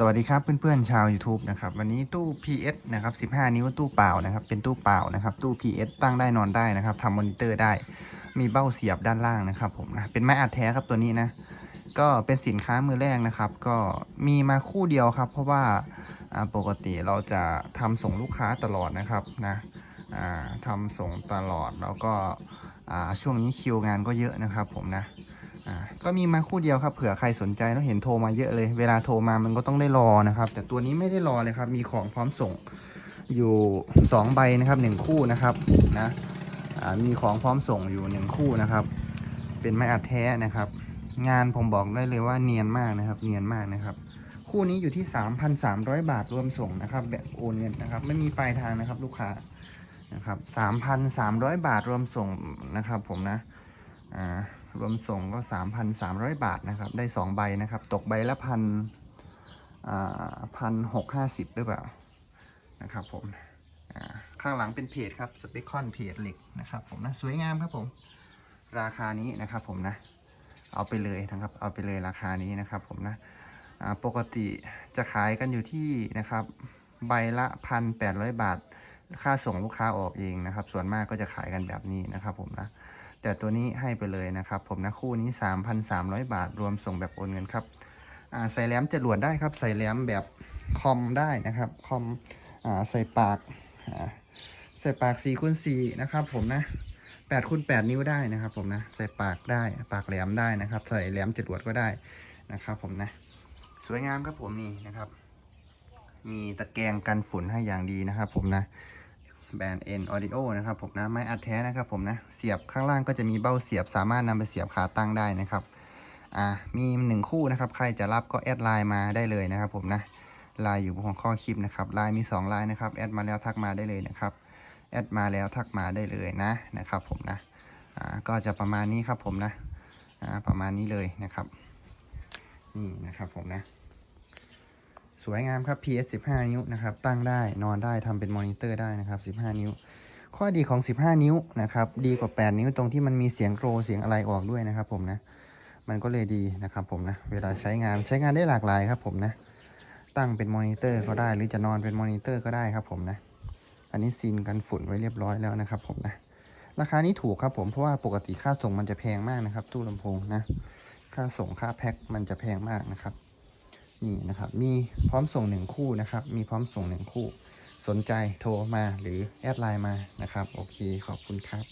สวัสดีครับเพื่อนๆชาว YouTube นะครับวันนี้ตู้ PS นะครับ 15 นิ้วตู้เปล่านะครับ เป็นตู้เปล่านะครับ ตู้ PS ตั้งได้นอนได้นะครับทำมอนิเตอร์ได้ มีเบ้าเสียบด้านล่างนะครับผมนะเป็นไม้อัดแท้ครับตัวนี้นะ ก็เป็นสินค้ามือแรกนะครับ ก็มีมาคู่เดียวครับ เพราะว่าปกติเราจะทำส่งลูกค้าตลอดนะครับนะอ่าทำส่งตลอดแล้วก็ช่วงนี้คิวงานก็เยอะนะครับผมนะ อ่าก็มีมาคู่เดียวครับเผื่อใครสนใจแล้วเห็นโทรมาเยอะเลย เวลาโทรมามันก็ต้องได้รอนะครับ แต่ตัวนี้ไม่ได้รอเลยครับ มีของพร้อมส่งอยู่ 2 ใบนะครับ1คู่นะครับนะมีของพร้อมส่งอยู่ 1 คู่นะครับ เป็นไม้อัดแท้นะครับ งานผมบอกได้เลยว่าเนียนมากนะครับ เนียนมากนะครับ คู่นี้อยู่ที่ 3,300 บาทรวมส่งนะครับ แบบโอนเงินนะครับ ไม่มีปลายทางนะครับ ลูกค้านะครับ 3,300 บาทรวมส่งนะครับ ผมนะอ่า รวมส่งก็ 3,300 บาทนะครับ ได้ 2 ใบนะครับ ตกใบละพันอ่าพันหกห้าสิบหรือเปล่านะครับผมอ่าข้างหลังเป็นเพจครับสเปคคอนเพจเหล็กนะครับผมนะสวยงามครับผมราคานี้นะครับผมนะ เอาไปเลยนะครับ เอาไปเลยราคานี้นะครับผมนะอ่าปกติจะขายกันอยู่ที่นะครับ ใบละพันแปดร้อยบาท ค่าส่งลูกค้าออกเองนะครับ ส่วนมากก็จะขายกันแบบนี้นะครับผมนะ แต่ตัวนี้ให้ไปเลยนะครับผมนะคู่นี้ 3,300 บาทรวมส่งแบบโอนเงินครับใส่แหลมจรวดได้ครับ ใส่แหลมแบบคอมได้นะครับคอมอใส่ปากใส่ปาก4คูณ4นะครับผมนะ8คูณ8นิ้วได้นะครับผมนะใส่ปากได้ปากแหลมได้นะครับ ใส่แหลมจรวดก็ได้นะครับผมนะสวยงามครับผมนี่นะครับ มีตะแกรงกันฝุ่นให้อย่างดีนะครับผมนะ แบรนด์ N Audio นะครับผมนะไม้อัดแท้นะครับผมนะเสียบข้างล่างก็จะมีเบ้าเสียบสามารถนำไปเสียบขาตั้งได้นะครับอ่ามีหนึ่งคู่นะครับใครจะรับก็แอดไลน์มาได้เลยนะครับผมนะไลน์อยู่บนข้อคลิปนะครับไลน์มี2ไลน์นะครับแอดมาแล้วทักมาได้เลยนะครับแอดมาแล้วทักมาได้เลยนะนะครับผมนะอ่าก็จะประมาณนี้ครับผมนะอ่าประมาณนี้เลยนะครับ นี่นะครับผมนะ วยงามครับ PS 15 นิ้วนะครับ ตั้งได้นอนได้ทำเป็นมอนิเตอร์ได้นะครับ 15 นิ้ว ข้อดีของ 15 นิ้วนะครับ ดีกว่า 8 นิ้วตรงที่มันมีเสียงโกรเสียงอะไรออกด้วยนะครับผมนะ มันก็เลยดีนะครับผมนะ เวลาใช้งานใช้งานได้หลากหลายครับผมนะ ตั้งเป็นมอนิเตอร์ก็ได้ หรือจะนอนเป็นมอนิเตอร์ก็ได้ครับผมนะ อันนี้ซีนกันฝุ่นไว้เรียบร้อยแล้วนะครับผมนะ ราคานี้ถูกครับผม เพราะว่าปกติค่าส่งมันจะแพงมากนะครับ ตู้ลำโพงนะ ค่าส่งค่าแพ็คมันจะแพงมากนะครับ นี่นะครับมีพร้อมส่งหนึ่งคู่นะครับ มีพร้อมส่งหนึ่งคู่ สนใจโทรมาหรือแอดไลน์มานะครับ โอเคขอบคุณครับ